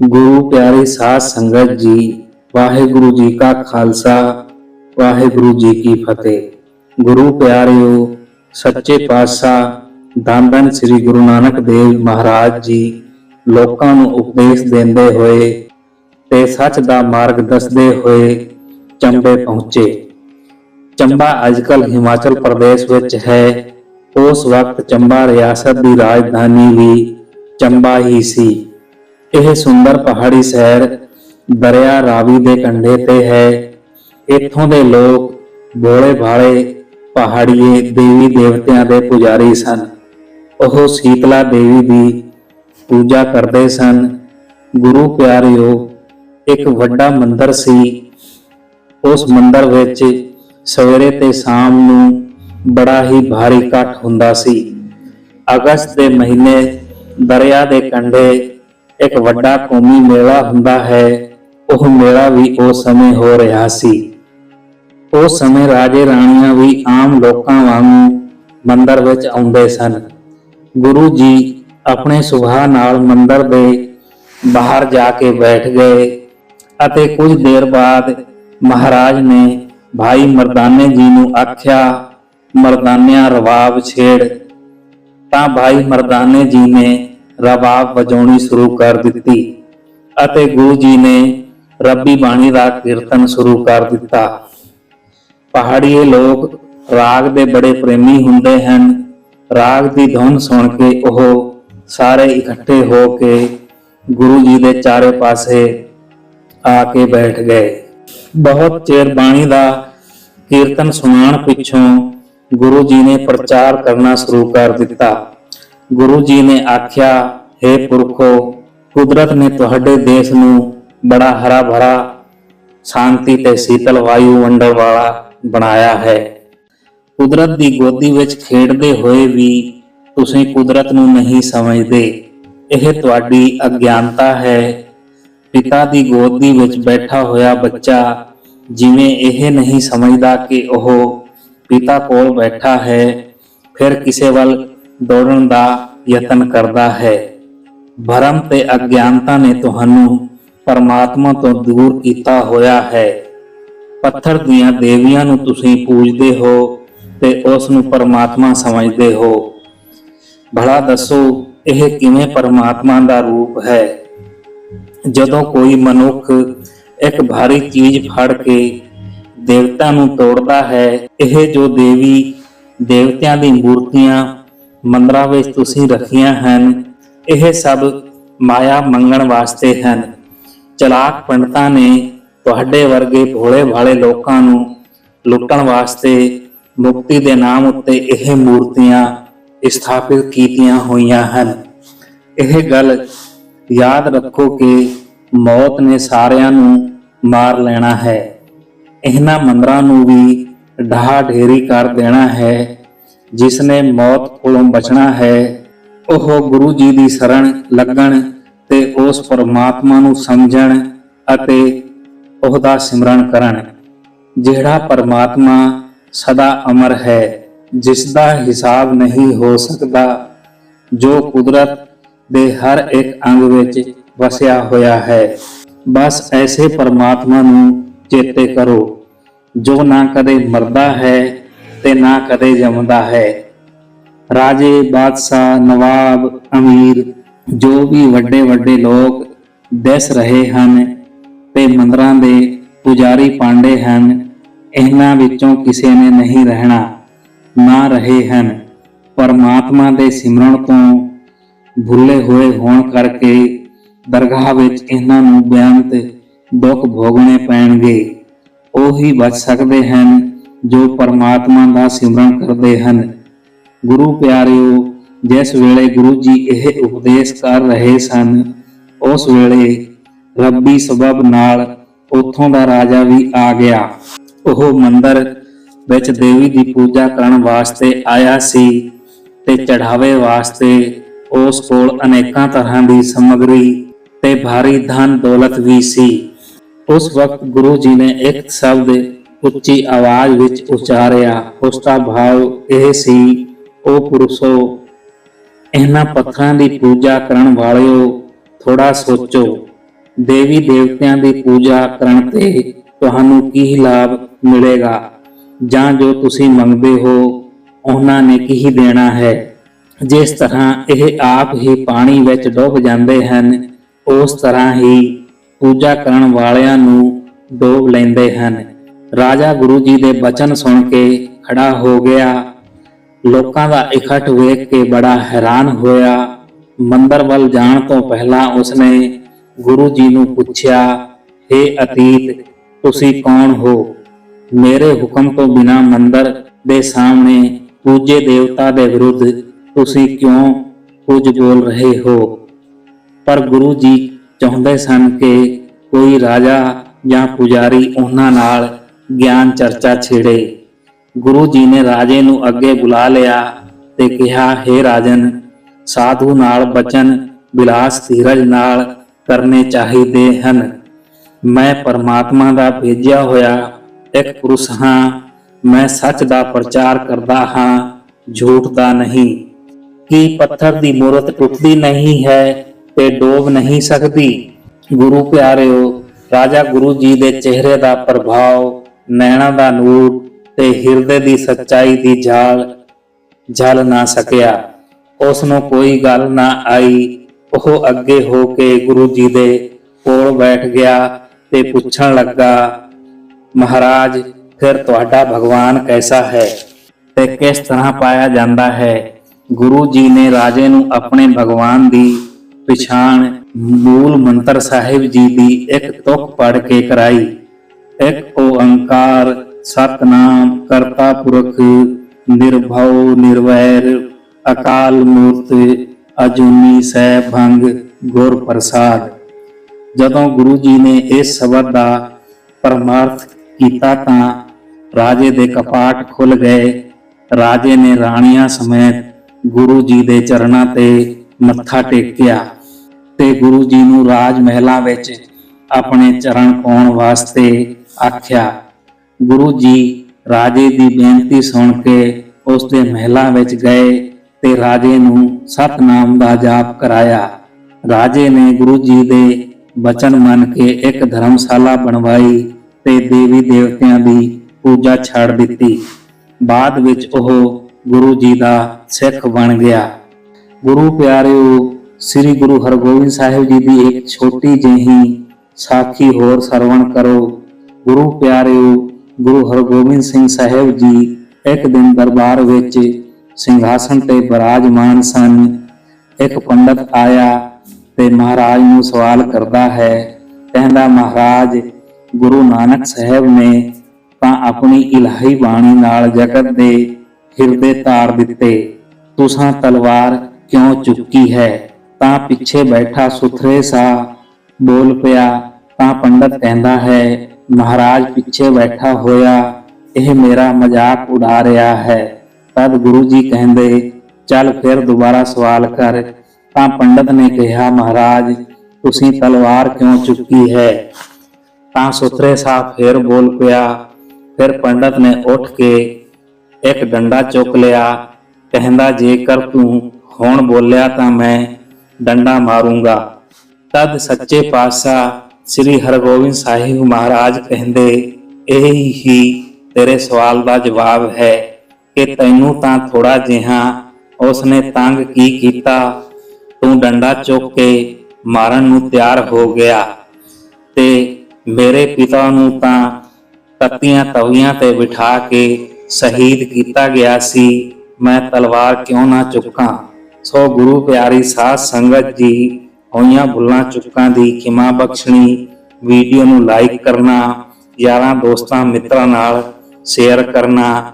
ਗੁਰੂ ਪਿਆਰੇ ਸਾਧ ਸੰਗਤ ਜੀ, ਵਾਹਿਗੁਰੂ ਜੀ ਕਾ ਖਾਲਸਾ, ਵਾਹਿਗੁਰੂ ਜੀ ਕੀ ਫਤਿਹ। ਗੁਰੂ ਪਿਆਰਿਓ, ਸੱਚੇ ਪਾਤਸ਼ਾਹ ਧੰਨ ਸ੍ਰੀ ਗੁਰੂ ਨਾਨਕ ਦੇਵ ਮਹਾਰਾਜ ਜੀ, ਲੋਕਾਂ ਨੂੰ ਉਪਦੇਸ਼ ਦਿੰਦੇ ਹੋਏ ਤੇ ਸੱਚ ਦਾ ਮਾਰਗ ਦੱਸਦੇ ਹੋਏ ਚੰਬੇ ਪਹੁੰਚੇ। ਚੰਬਾ ਅੱਜਕੱਲ ਹਿਮਾਚਲ ਪ੍ਰਦੇਸ਼ ਵਿੱਚ ਹੈ। ਉਸ ਵਕਤ ਚੰਬਾ ਰਿਆਸਤ ਦੀ ਰਾਜਧਾਨੀ ਵੀ ਚੰਬਾ ਹੀ ਸੀ। ਇਹ ਸੁੰਦਰ ਪਹਾੜੀ ਸ਼ਹਿਰ ਦਰਿਆ ਰਾਵੀ ਦੇ ਕੰਢੇ ਤੇ ਹੈ। ਇੱਥੋਂ ਦੇ ਲੋਕ ਭੋਲੇ ਭਾਲੇ ਪਹਾੜੀਏ ਦੇਵੀ ਦੇਵਤਿਆਂ ਦੇ ਪੁਜਾਰੀ ਸਨ। ਉਹ ਸੀਤਲਾ ਦੇਵੀ ਦੀ ਪੂਜਾ ਕਰਦੇ ਸਨ। ਗੁਰੂ ਪਿਆਰਿਓ, ਇੱਕ ਵੱਡਾ ਮੰਦਿਰ ਸੀ। ਉਸ ਮੰਦਿਰ ਵਿੱਚ ਸਵੇਰੇ ਤੇ ਸ਼ਾਮ ਨੂੰ ਬੜਾ ਹੀ ਭਾਰੀ ਇਕੱਠ ਹੁੰਦਾ ਸੀ। ਅਗਸਤ ਦੇ ਮਹੀਨੇ ਦਰਿਆ ਦੇ ਕੰਢੇ ਇੱਕ ਵੱਡਾ ਕੌਮੀ ਮੇਲਾ ਹੁੰਦਾ ਹੈ। ਉਹ ਮੇਲਾ ਵੀ ਉਸ ਸਮੇਂ ਹੋ ਰਿਹਾ ਸੀ। ਉਸ ਸਮੇਂ ਰਾਜੇ ਰਾਣੀਆਂ ਵੀ ਆਮ ਲੋਕਾਂ ਵਾਂਗੂ ਮੰਦਿਰ ਵਿੱਚ ਆਉਂਦੇ ਸਨ। ਗੁਰੂ ਜੀ ਆਪਣੇ ਸੁਭਾਅ ਨਾਲ ਮੰਦਿਰ ਦੇ ਬਾਹਰ ਜਾ ਕੇ ਬੈਠ ਗਏ ਅਤੇ ਕੁਝ ਦੇਰ ਬਾਅਦ ਮਹਾਰਾਜ ਨੇ ਭਾਈ ਮਰਦਾਨੇ ਜੀ ਨੂੰ ਆਖਿਆ, ਮਰਦਾਨਿਆਂ ਰਵਾਬ ਛੇੜ। ਤਾਂ ਭਾਈ ਮਰਦਾਨੇ ਜੀ ਨੇ ਰਵਾਬ ਵਜਾਉਣੀ ਸ਼ੁਰੂ ਕਰ ਦਿੱਤੀ ਅਤੇ ਗੁਰੂ ਜੀ ਨੇ ਰੱਬੀ ਬਾਣੀ ਦਾ ਕੀਰਤਨ ਸ਼ੁਰੂ ਕਰ ਦਿੱਤਾ। ਪਹਾੜੀਏ ਲੋਕ ਰਾਗ ਦੇ ਬੜੇ ਪ੍ਰੇਮੀ ਹੁੰਦੇ ਹਨ। ਰਾਗ ਦੀ ਧੁਨ ਸੁਣ ਕੇ ਉਹ ਸਾਰੇ ਇਕੱਠੇ ਹੋ ਕੇ ਗੁਰੂ ਜੀ ਦੇ ਚਾਰੇ ਪਾਸੇ ਆ ਕੇ ਬੈਠ ਗਏ। ਬਹੁਤ ਚਿਰ ਬਾਣੀ ਦਾ ਕੀਰਤਨ ਸੁਣਾਉਣ ਪਿੱਛੋਂ ਗੁਰੂ ਜੀ ਨੇ ਪ੍ਰਚਾਰ ਕਰਨਾ ਸ਼ੁਰੂ ਕਰ ਦਿੱਤਾ। ਗੁਰੂ ਜੀ ਨੇ ਆਖਿਆ हे ਪੁਰਖੋ, ਕੁਦਰਤ ਨੇ ਤੁਹਾਡੇ ਦੇਸ਼ ਨੂੰ ਬੜਾ ਹਰਾ ਭਰਾ ਸ਼ਾਂਤੀ ਤੇ ਸ਼ੀਤਲ ਵਾਯੂ ਮੰਡਲ ਵਾਲਾ ਬਣਾਇਆ ਹੈ। ਕੁਦਰਤ ਦੀ ਗੋਦੀ ਵਿੱਚ ਖੇਡਦੇ ਹੋਏ ਵੀ ਤੁਸੀਂ ਕੁਦਰਤ ਨੂੰ ਨਹੀਂ ਸਮਝਦੇ। ਇਹ ਤੁਹਾਡੀ ਅਗਿਆਨਤਾ ਹੈ। ਪਿਤਾ ਦੀ ਗੋਦੀ ਵਿੱਚ ਬੈਠਾ ਹੋਇਆ ਬੱਚਾ ਜਿਵੇਂ ਇਹ ਨਹੀਂ ਸਮਝਦਾ ਕਿ ਉਹ ਪਿਤਾ ਕੋਲ ਬੈਠਾ ਹੈ, ਫਿਰ ਕਿਸੇ ਵੱਲ ਦੌੜਨ ਦਾ ਯਤਨ ਕਰਦਾ ਹੈ। ਭਰਮ ਤੇ ਅਗਿਆਨਤਾ ਨੇ ਤੁਹਾਨੂੰ ਪਰਮਾਤਮਾ ਤੋਂ ਦੂਰ ਕੀਤਾ ਹੋਇਆ ਹੈ। ਪੱਥਰ ਦੀਆਂ ਦੇਵੀਆਂ ਨੂੰ ਤੁਸੀਂ ਪੂਜਦੇ ਹੋ ਤੇ ਉਸ ਨੂੰ ਪਰਮਾਤਮਾ ਸਮਝਦੇ ਹੋ। ਭਲਾ ਦੱਸੋ, ਇਹ ਕਿਵੇਂ ਪਰਮਾਤਮਾ ਦਾ ਰੂਪ ਹੈ? ਜਦੋਂ ਕੋਈ ਮਨੁੱਖ ਇੱਕ ਭਾਰੀ ਚੀਜ਼ ਫੜ ਕੇ ਦੇਵਤਾ ਨੂੰ ਤੋੜਦਾ ਹੈ, ਇਹ ਜੋ ਦੇਵੀ ਦੇਵਤਿਆਂ ਦੀ ਮੂਰਤੀਆਂ ਮੰਦਰਾਂ ਵਿੱਚ ਤੁਸੀਂ ਰੱਖੀਆਂ ਹਨ। ਇਹ ਸਭ ਮਾਇਆ ਮੰਗਣ ਵਾਸਤੇ ਹਨ। ਚਲਾਕ ਪੰਡਤਾਂ ਨੇ ਤੁਹਾਡੇ ਵਰਗੇ ਭੋਲੇ ਭਾਲੇ ਲੋਕਾਂ ਨੂੰ ਲੁੱਟਣ ਵਾਸਤੇ ਮੁਕਤੀ ਦੇ ਨਾਮ ਉੱਤੇ ਇਹ ਮੂਰਤੀਆਂ ਸਥਾਪਿਤ ਕੀਤੀਆਂ ਹੋਈਆਂ ਹਨ। ਇਹ ਗੱਲ ਯਾਦ ਰੱਖੋ ਕਿ ਮੌਤ ਨੇ ਸਾਰਿਆਂ ਨੂੰ ਮਾਰ ਲੈਣਾ ਹੈ। ਇਹਨਾਂ ਮੰਦਰਾਂ ਨੂੰ ਵੀ ਢਾਹ ਢੇਰੀ ਕਰ ਦੇਣਾ ਹੈ। ਜਿਸ ਨੇ ਮੌਤ ਕੋਲੋਂ ਬਚਣਾ ਹੈ, ਉਹ ਗੁਰੂ ਜੀ ਦੀ ਸ਼ਰਣ ਲੱਗਣ ਤੇ ਉਸ ਪਰਮਾਤਮਾ ਨੂੰ ਸਮਝਣ ਅਤੇ ਉਹਦਾ ਸਿਮਰਨ ਕਰਨ, ਜਿਹੜਾ ਪਰਮਾਤਮਾ ਸਦਾ ਅਮਰ ਹੈ ਜਿਸ ਦਾ ਹਿਸਾਬ ਨਹੀਂ ਹੋ ਸਕਦਾ, ਜੋ ਕੁਦਰਤ ਦੇ ਹਰ ਇੱਕ ਅੰਗ ਵਿੱਚ ਵਸਿਆ ਹੋਇਆ ਹੈ। ਬਸ ਐਸੇ ਪਰਮਾਤਮਾ ਨੂੰ ਚੇਤੇ ਕਰੋ, ਜੋ ਨਾ ਕਦੇ ਮਰਦਾ ਹੈ ਤੇ ਨਾ ਕਦੇ ਜੰਮਦਾ ਹੈ। ਰਾਜੇ, ਬਾਦਸ਼ਾਹ, ਨਵਾਬ, ਅਮੀਰ, ਜੋ ਵੀ ਵੱਡੇ ਵੱਡੇ ਲੋਕ ਦਿਸ ਰਹੇ ਹਨ ਤੇ ਮੰਦਰਾਂ ਦੇ ਪੁਜਾਰੀ ਪਾਂਡੇ ਹਨ, ਇਹਨਾਂ ਵਿੱਚੋਂ ਕਿਸੇ ਨੇ ਨਹੀਂ ਰਹਿਣਾ, ਨਾ ਰਹੇ ਹਨ। ਪਰਮਾਤਮਾ ਦੇ ਸਿਮਰਨ ਤੋਂ ਭੁੱਲੇ ਹੋਏ ਹੋਣ ਕਰਕੇ ਦਰਗਾਹ ਵਿੱਚ ਇਹਨਾਂ ਨੂੰ ਬੇਅੰਤ ਦੁੱਖ ਭੋਗਣੇ ਪੈਣਗੇ। ਉਹੀ ਬਚ ਸਕਦੇ ਹਨ ਜੋ ਪਰਮਾਤਮਾ ਦਾ ਸਿਮਰਨ ਕਰਦੇ ਹਨ। ਗੁਰੂ ਪਿਆਰਿਓ, ਜਿਸ ਵੇਲੇ ਗੁਰੂ ਜੀ ਇਹ ਉਪਦੇਸ਼ ਕਰ ਰਹੇ ਸਨ, ਉਸ ਵੇਲੇ ਰੱਬੀ ਸਬਬ ਨਾਲ ਉੱਥੋਂ ਦਾ ਰਾਜਾ ਵੀ ਆ ਗਿਆ। ਉਹ ਮੰਦਰ ਵਿੱਚ ਦੇਵੀ ਦੀ ਪੂਜਾ ਕਰਨ ਵਾਸਤੇ ਆਇਆ ਸੀ ਤੇ ਚੜਾਵੇ ਵਾਸਤੇ ਉਸ ਕੋਲ ਅਨੇਕਾਂ ਤਰ੍ਹਾਂ ਦੀ ਸਮਗਰੀ ਤੇ ਭਾਰੀ ਧਨ ਦੌਲਤ ਵੀ ਸੀ। ਉਸ ਵਕਤ ਗੁਰੂ ਜੀ ਨੇ ਇੱਕ ਸ਼ਬਦ ਉੱਚੀ ਆਵਾਜ਼ ਵਿੱਚ ਉਚਾਰਿਆ, ਉਸ ਦਾ ਭਾਵ ਇਹ ਸੀ ਉਹ ਪੁਰਸ਼ੋ, ਇਹਨਾਂ ਪੱਥਰਾਂ ਦੀ ਪੂਜਾ ਕਰਨ ਵਾਲਿਓ ਥੋੜਾ ਸੋਚੋ, ਦੇਵੀ ਦੇਵਤਿਆਂ ਦੀ ਪੂਜਾ ਕਰਨ ਤੇ ਤੁਹਾਨੂੰ ਕੀ ਲਾਭ ਮਿਲੇਗਾ? ਜਾਂ ਜੋ ਤੁਸੀਂ ਮੰਗਦੇ ਹੋ, ਉਹਨਾਂ ਨੇ ਕੀ ਦੇਣਾ ਹੈ? ਜਿਸ ਤਰ੍ਹਾਂ ਇਹ ਆਪ ਹੀ ਪਾਣੀ ਵਿੱਚ ਡੁੱਬ ਜਾਂਦੇ ਹਨ, ਉਸ ਤਰ੍ਹਾਂ ਹੀ ਪੂਜਾ ਕਰਨ ਵਾਲਿਆਂ ਨੂੰ ਡੋਬ ਲੈਂਦੇ ਹਨ। ਰਾਜਾ ਗੁਰੂ ਜੀ ਦੇ ਬਚਨ ਸੁਣ ਕੇ ਖੜਾ ਹੋ ਗਿਆ। ਲੋਕਾਂ ਦਾ ਇਕੱਠ ਵੇਖ ਕੇ ਬੜਾ ਹੈਰਾਨ ਹੋਇਆ। ਮੰਦਰ ਵੱਲ ਜਾਣ ਤੋਂ ਪਹਿਲਾਂ ਉਸਨੇ ਗੁਰੂ ਜੀ ਨੂੰ ਪੁੱਛਿਆ हे ਅਤੀਤ, ਤੁਸੀਂ ਕੌਣ ਹੋ? ਮੇਰੇ ਹੁਕਮ ਤੋਂ ਬਿਨਾ ਮੰਦਰ ਦੇ ਸਾਹਮਣੇ ਪੂਜੇ ਦੇਵਤਾ ਦੇ ਵਿਰੁੱਧ ਤੁਸੀਂ ਕਿਉਂ ਕੁਝ ਬੋਲ ਰਹੇ ਹੋ? ਪਰ ਗੁਰੂ ਜੀ ਚਾਹੁੰਦੇ ਸਨ ਕਿ ਕੋਈ ਰਾਜਾ ਜਾਂ ਪੁਜਾਰੀ ਉਹਨਾਂ ਨਾਲ ਗਿਆਨ ਚਰਚਾ ਛੇੜੇ। ਗੁਰੂ ਜੀ ਨੇ ਰਾਜੇ ਨੂੰ ਅੱਗੇ ਬੁਲਾ ਲਿਆ ਤੇ ਕਿਹਾ हे ਰਾਜਨ, ਸਾਧੂ ਨਾਲ ਬਚਨ, ਬਿਲਾਸ ਧੀਰਜ ਨਾਲ ਕਰਨੇ ਚਾਹੀਦੇ ਹਨ। ਮੈਂ ਪਰਮਾਤਮਾ ਦਾ ਭੇਜਿਆ ਹੋਇਆ ਇੱਕ ਪੁਰਸ਼ ਹਾਂ। ਮੈਂ ਸੱਚ ਦਾ ਪ੍ਰਚਾਰ ਕਰਦਾ ਹਾਂ, ਝੂਠ ਦਾ ਨਹੀਂ। ਕੀ ਪੱਥਰ ਦੀ ਮੂਰਤ ਟੁੱਟਦੀ ਨਹੀਂ ਹੈ ਤੇ ਡੋਬ ਨਹੀਂ ਸਕਦੀ? ਗੁਰੂ ਪਿਆਰਿਓ, ਰਾਜਾ ਗੁਰੂ ਜੀ ਦੇ ਚਿਹਰੇ ਦਾ ਪ੍ਰਭਾਵ ਨੈਣਾ ਦਾ ਨੂਰ ਤੇ ਹਿਰਦੇ ਦੀ ਸੱਚਾਈ ਦੀ ਝਾਲ, ਝਲ ਨਾ ਸਕਿਆ। ਉਸ ਨੂੰ ਕੋਈ ਗੱਲ ਨਾ ਆਈ। ਉਹ ਅੱਗੇ ਹੋ ਕੇ ਗੁਰੂ ਜੀ ਦੇ ਕੋਲ ਬੈਠ ਗਿਆ ਤੇ ਪੁੱਛਣ ਲੱਗਾ, ਮਹਾਰਾਜ, ਫਿਰ ਤੁਹਾਡਾ ਭਗਵਾਨ ਕੈਸਾ ਹੈ ਤੇ ਕਿਸ ਤਰ੍ਹਾਂ ਪਾਇਆ ਜਾਂਦਾ ਹੈ? ਗੁਰੂ ਜੀ ਨੇ ਰਾਜੇ ਨੂੰ ਆਪਣੇ ਭਗਵਾਨ ਦੀ ਪਛਾਣ ਮੂਲ ਮੰਤਰ ਸਾਹਿਬ ਜੀ ਦੀ ਇੱਕ ਤੁਕ ਪੜ ਕੇ ਕਰਾਈ। ਇੱਕ ਓੰਕਾਰ ਸਤਨਾਮ ਕਰਤਾ ਪੁਰਖ, ਨਿਰਭਉ, ਨਿਰਵੈਰ, ਅਕਾਲ ਮੂਰਤ, ਅਜੂਨੀ ਸੈ ਭੰਗ ਗੁਰ ਪ੍ਰਸਾਦ। ਜਦੋਂ ਗੁਰੂ ਜੀ ਨੇ ਇਸ ਸ਼ਬਦ ਦਾ ਪਰਮਾਰਥ ਕੀਤਾ ਤਾਂ ਰਾਜੇ ਦੇ ਕਪਾਟ ਖੁੱਲ ਗਏ। ਰਾਜੇ ਨੇ ਰਾਣੀਆਂ ਸਮੇਤ ਗੁਰੂ ਜੀ ਦੇ ਚਰਨਾਂ ਤੇ ਮੱਥਾ ਟੇਕਿਆ ਤੇ ਗੁਰੂ ਜੀ ਨੂੰ ਰਾਜ ਮਹਿਲਾਂ ਵਿੱਚ ਆਪਣੇ ਚਰਨ ਪਾਉਣ ਵਾਸਤੇ ਆਖਿਆ, ਗੁਰੂ ਜੀ, ਰਾਜੇ ਦੀ ਬੇਨਤੀ ਸੁਣ ਕੇ ਉਸ ਦੇ ਮਹਿਲਾਂ ਵਿੱਚ ਗਏ ਤੇ ਰਾਜੇ ਨੂੰ ਸਤਨਾਮ ਦਾ ਜਾਪ ਕਰਾਇਆ। ਰਾਜੇ ਨੇ ਗੁਰੂ ਜੀ ਦੇ ਬਚਨ ਮੰਨ ਕੇ ਇੱਕ ਧਰਮਸ਼ਾਲਾ ਬਣਵਾਈ ਤੇ ਦੇਵੀ ਦੇਵਤਿਆਂ ਦੀ ਪੂਜਾ ਛੱਡ ਦਿੱਤੀ। ਬਾਅਦ ਵਿੱਚ ਉਹ ਗੁਰੂ ਜੀ ਦਾ ਸਿੱਖ ਬਣ ਗਿਆ। ਗੁਰੂ ਪਿਆਰਿਓ, ਸ੍ਰੀ ਗੁਰੂ ਹਰਗੋਬਿੰਦ ਸਾਹਿਬ ਜੀ ਦੀ ਇੱਕ ਛੋਟੀ ਜਿਹੀ ਸਾਖੀ ਹੋਰ ਸਰਵਣ ਕਰੋ। ਗੁਰੂ ਪਿਆਰਿਓ, ਗੁਰੂ ਹਰਗੋਬਿੰਦ ਸਿੰਘ ਸਾਹਿਬ ਜੀ, ਇੱਕ ਦਿਨ ਦਰਬਾਰ ਵਿੱਚ ਸਿੰਘਾਸਣ ਤੇ ਬਿਰਾਜਮਾਨ ਸਨ। ਇੱਕ ਪੰਡਤ ਆਇਆ ਤੇ ਮਹਾਰਾਜ ਨੂੰ ਸਵਾਲ ਕਰਦਾ ਹੈ, ਕਹਿੰਦਾ, ਮਹਾਰਾਜ, ਗੁਰੂ ਨਾਨਕ ਸਾਹਿਬ ਨੇ ਤਾਂ ਆਪਣੀ ਇਲਾਹੀ ਬਾਣੀ ਨਾਲ ਜਗਤ ਦੇ ਹਿਰਦੇ ਤਾਰ ਦਿੱਤੇ। ਤੁਸਾਂ ਤਲਵਾਰ ਕਿਉਂ ਚੁੱਕੀ ਹੈ? ਤਾਂ ਪਿੱਛੇ ਬੈਠਾ ਸੁਥਰੇ ਸਾ ਬੋਲ ਪਿਆ ਤਾਂ ਪੰਡਤ ਕਹਿੰਦਾ ਹੈ, ਮਹਾਰਾਜ ਪਿੱਛੇ ਬੈਠਾ ਹੋਇਆ, ਇਹ ਮੇਰਾ ਮਜ਼ਾਕ ਉਡਾ ਰਿਹਾ ਹੈ। ਤਦ ਗੁਰੂ ਜੀ ਕਹਿੰਦੇ, ਚੱਲ ਫਿਰ ਦੁਬਾਰਾ ਸਵਾਲ ਕਰ। ਤਾਂ ਪੰਡਤ ਨੇ ਕਿਹਾ, ਮਹਾਰਾਜ, ਤੁਸੀਂ ਤਲਵਾਰ ਕਿਉਂ ਚੁੱਕੀ ਹੈ? ਤਾਂ ਸੁਥਰੇ ਸਾਹਿਬ ਫੇਰ ਬੋਲ ਪਿਆ। ਫਿਰ ਪੰਡਤ ਨੇ ਉੱਠ ਕੇ ਇੱਕ ਡੰਡਾ ਚੁੱਕ ਲਿਆ, ਕਹਿੰਦਾ, ਜੇਕਰ ਤੂੰ ਹੁਣ ਬੋਲਿਆ ਤਾਂ ਮੈਂ ਡੰਡਾ ਮਾਰੂੰਗਾ। ਤਦ ਸੱਚੇ ਪਾਤਸ਼ਾਹ ਸ੍ਰੀ ਹਰਗੋਬਿੰਦ ਸਾਹਿਬ ਮਹਾਰਾਜ ਕਹਿੰਦੇ, ਇਹ ਹੀ ਤੇਰੇ ਸਵਾਲ ਦਾ ਜਵਾਬ ਹੈ ਕਿ ਤੈਨੂੰ ਤਾਂ ਥੋੜਾ ਜਿਹਾ ਉਸਨੇ ਤੰਗ ਕੀ ਕੀਤਾ? ਤੂੰ ਡੰਡਾ ਚੁੱਕ ਕੇ ਮਾਰਨ ਨੂੰ ਤਿਆਰ ਹੋ ਗਿਆ ਤੇ ਮੇਰੇ ਪਿਤਾ ਨੂੰ ਤਾਂ ਤੱਤੀਆਂ ਤਵੀਆਂ ਤੇ ਬਿਠਾ ਕੇ ਸ਼ਹੀਦ ਕੀਤਾ ਗਿਆ ਸੀ। ਮੈਂ ਤਲਵਾਰ ਕਿਉਂ ਨਾ ਚੁੱਕਾਂ? ਸੋ ਗੁਰੂ ਪਿਆਰੀ ਸਾਧ ਸੰਗਤ ਜੀ ਹੋਈਆਂ ਭੁੱਲਾਂ ਚੁੱਕਾਂ ਦੀ ਖਿਮਾ ਬਖਸ਼ਣੀ। ਵੀਡੀਓ ਨੂੰ ਲਾਈਕ ਕਰਨਾ, ਯਾਰਾਂ ਦੋਸਤਾਂ ਮਿੱਤਰਾਂ ਨਾਲ ਸ਼ੇਅਰ ਕਰਨਾ,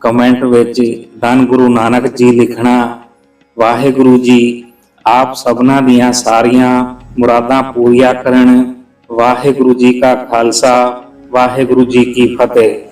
ਕਮੈਂਟ ਵਿੱਚ ਧੰਨ ਗੁਰੂ ਨਾਨਕ ਜੀ ਲਿਖਣਾ, ਵਾਹਿਗੁਰੂ ਜੀ ਆਪ ਸਭਨਾਂ ਦੀਆਂ ਸਾਰੀਆਂ ਮੁਰਾਦਾਂ ਪੂਰੀਆਂ ਕਰਨ। ਵਾਹਿਗੁਰੂ ਜੀ ਕਾ ਖਾਲਸਾ, ਵਾਹਿਗੁਰੂ ਜੀ ਕੀ ਫਤਿਹ।